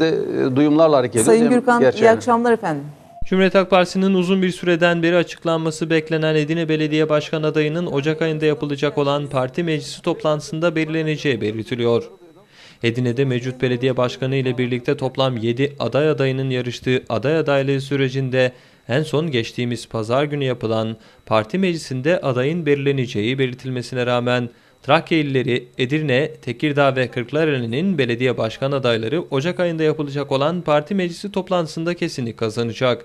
de e, duyumlarla hareket ediyoruz. Sayın Gürkan gerçeğini- iyi akşamlar efendim. Cumhuriyet Halk Partisi'nin uzun bir süreden beri açıklanması beklenen Edirne Belediye Başkan adayının Ocak ayında yapılacak olan parti meclisi toplantısında belirleneceği belirtiliyor. Edirne'de mevcut belediye başkanı ile birlikte toplam 7 aday adayının yarıştığı aday adaylığı sürecinde en son geçtiğimiz pazar günü yapılan parti meclisinde adayın belirleneceği belirtilmesine rağmen Trakya illeri Edirne, Tekirdağ ve Kırklareli'nin belediye başkan adayları Ocak ayında yapılacak olan parti meclisi toplantısında kesinlik kazanacak.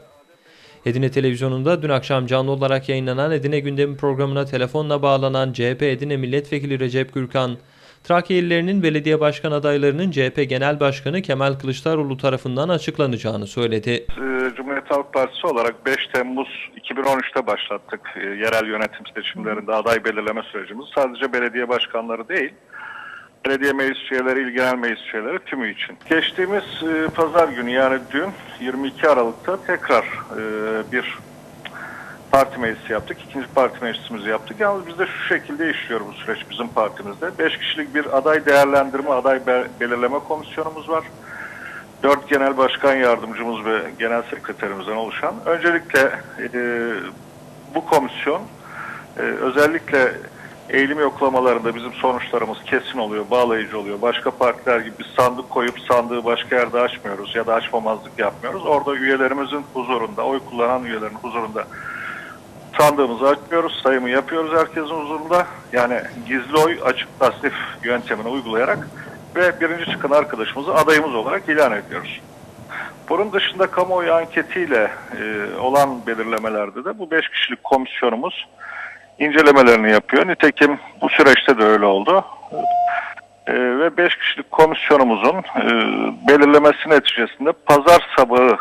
Edirne Televizyonu'nda dün akşam canlı olarak yayınlanan Edirne Gündemi programına telefonla bağlanan CHP Edirne Milletvekili Recep Gürkan, Trakya illerinin belediye başkan adaylarının CHP Genel Başkanı Kemal Kılıçdaroğlu tarafından açıklanacağını söyledi. Cumhuriyet Halk Partisi olarak 5 Temmuz 2013'te başlattık e, yerel yönetim seçimlerinde aday belirleme sürecimiz. Sadece belediye başkanları değil, belediye meclis üyeleri, il genel meclis üyeleri tümü için. Geçtiğimiz e, pazar günü yani dün 22 Aralık'ta tekrar e, bir parti meclisi yaptık. İkinci parti meclisimizi yaptık. Yalnız bizde şu şekilde işliyor bu süreç bizim partimizde. 5 kişilik bir aday değerlendirme, aday be- belirleme komisyonumuz var. Dört genel başkan yardımcımız ve genel sekreterimizden oluşan. Öncelikle e, bu komisyon e, özellikle eğilim yoklamalarında bizim sonuçlarımız kesin oluyor, bağlayıcı oluyor. Başka partiler gibi biz sandık koyup sandığı başka yerde açmıyoruz ya da açmamazlık yapmıyoruz. Orada üyelerimizin huzurunda, oy kullanan üyelerin huzurunda sandığımızı açmıyoruz, sayımı yapıyoruz herkesin huzurunda. Yani gizli oy açık tasnif yöntemini uygulayarak ve birinci çıkan arkadaşımızı adayımız olarak ilan ediyoruz. Bunun dışında kamuoyu anketiyle e, olan belirlemelerde de bu beş kişilik komisyonumuz incelemelerini yapıyor. Nitekim bu süreçte de öyle oldu. E, ve beş kişilik komisyonumuzun e, belirlemesi neticesinde pazar sabahı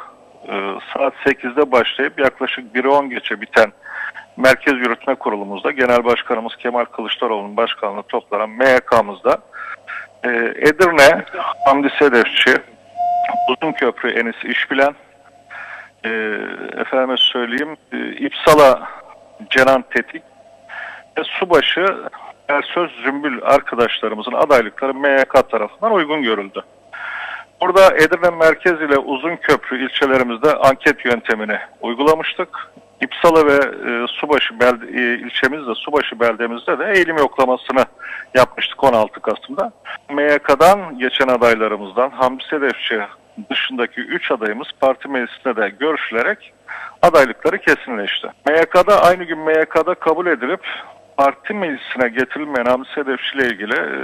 e, saat 8'de başlayıp yaklaşık 1'e 10 geçe biten Merkez Yürütme Kurulumuzda Genel Başkanımız Kemal Kılıçdaroğlu'nun başkanlığı toplanan MYK'mızda e, Edirne, Hamdi Sedefçi, Uzunköprü Enis İşbilen, e, efendime söyleyeyim e, İpsala Cenan Tetik ve Subaşı Ersöz Zümbül arkadaşlarımızın adaylıkları MYK tarafından uygun görüldü. Burada Edirne Merkez ile Uzunköprü ilçelerimizde anket yöntemini uygulamıştık. İpsala ve e, Subaşı belde, e, ilçemizde, Subaşı beldemizde de eğilim yoklamasını yapmıştık 16 Kasım'da. MYK'dan geçen adaylarımızdan Hamdi Sedefçi dışındaki 3 adayımız parti meclisinde de görüşülerek adaylıkları kesinleşti. MYK'da aynı gün MYK'da kabul edilip parti meclisine getirilmeyen Hamdi Sedefçi ile ilgili e,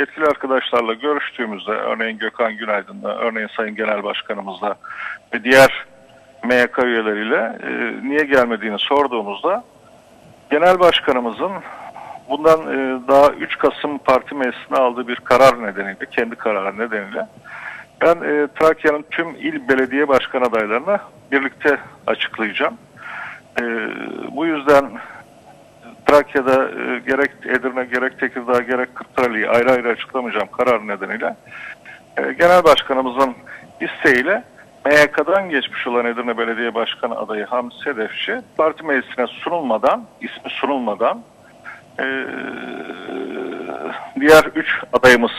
yetkili arkadaşlarla görüştüğümüzde örneğin Gökhan Günaydın'la, örneğin Sayın Genel Başkanımızla ve diğer MYK üyeleriyle e, niye gelmediğini sorduğumuzda Genel Başkanımızın bundan e, daha 3 Kasım Parti Meclisi'ne aldığı bir karar nedeniyle, kendi kararı nedeniyle ben e, Trakya'nın tüm il belediye başkan adaylarına birlikte açıklayacağım. E, bu yüzden Trakya'da e, gerek Edirne, gerek Tekirdağ, gerek Kırklareli'yi ayrı ayrı açıklamayacağım karar nedeniyle e, Genel Başkanımızın isteğiyle MYK'dan geçmiş olan Edirne Belediye Başkanı adayı Hamdi Sedefçi parti meclisine sunulmadan, ismi sunulmadan e, diğer üç adayımız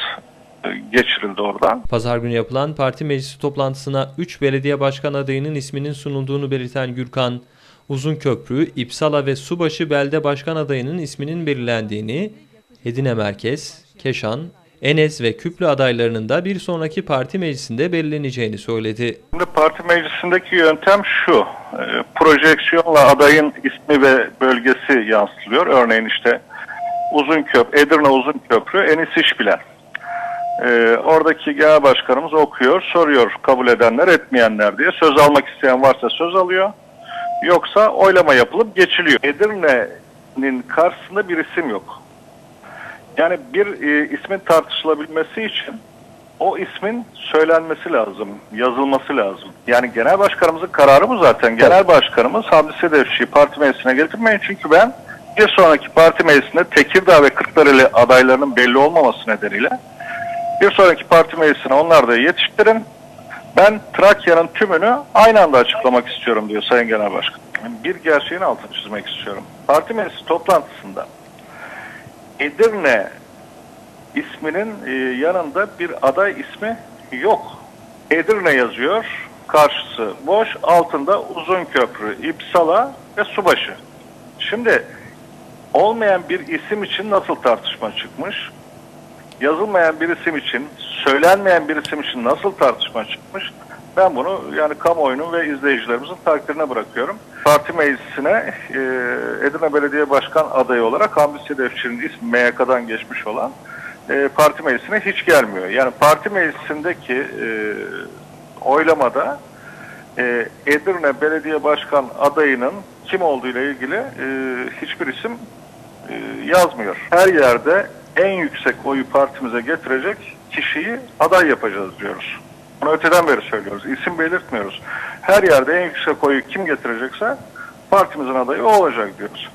e, geçirildi oradan. Pazar günü yapılan parti meclisi toplantısına 3 belediye başkan adayının isminin sunulduğunu belirten Gürkan, Uzunköprü, İpsala ve Subaşı belde başkan adayının isminin belirlendiğini, Edirne Merkez, Keşan, Enes ve Küplü adaylarının da bir sonraki parti meclisinde belirleneceğini söyledi. Şimdi parti meclisindeki yöntem şu. E, projeksiyonla adayın ismi ve bölgesi yansıtılıyor. Örneğin işte Uzunköprü, Edirne Uzunköprü, Enis İşbilen. E, oradaki genel başkanımız okuyor, soruyor kabul edenler etmeyenler diye. Söz almak isteyen varsa söz alıyor. Yoksa oylama yapılıp geçiliyor. Edirne'nin karşısında bir isim yok. Yani bir e, ismin tartışılabilmesi için o ismin söylenmesi lazım, yazılması lazım. Yani genel başkanımızın kararı bu zaten. Genel başkanımız Hamdi Sedefçi'yi parti meclisine getirmeyin çünkü ben bir sonraki parti meclisinde Tekirdağ ve Kırklareli adaylarının belli olmaması nedeniyle bir sonraki parti meclisine onlar da yetiştirin. Ben Trakya'nın tümünü aynı anda açıklamak istiyorum diyor Sayın Genel Başkan. Bir gerçeğin altını çizmek istiyorum. Parti meclisi toplantısında Edirne isminin e, yanında bir aday ismi yok. Edirne yazıyor. Karşısı boş. Altında uzun köprü, İpsala ve Subaşı. Şimdi olmayan bir isim için nasıl tartışma çıkmış? Yazılmayan bir isim için, söylenmeyen bir isim için nasıl tartışma çıkmış? Ben bunu yani kamuoyunun ve izleyicilerimizin takdirine bırakıyorum. Parti meclisine e, Edirne Belediye Başkan adayı olarak Hamdi Sedefçi'nin ismi MYK'dan geçmiş olan e, parti meclisine hiç gelmiyor. Yani parti meclisindeki e, oylamada e, Edirne Belediye Başkan adayının kim olduğu ile ilgili e, hiçbir isim e, yazmıyor. Her yerde en yüksek oyu partimize getirecek kişiyi aday yapacağız diyoruz. Bunu öteden beri söylüyoruz. İsim belirtmiyoruz. Her yerde en yüksek oyu kim getirecekse partimizin adayı o olacak diyoruz.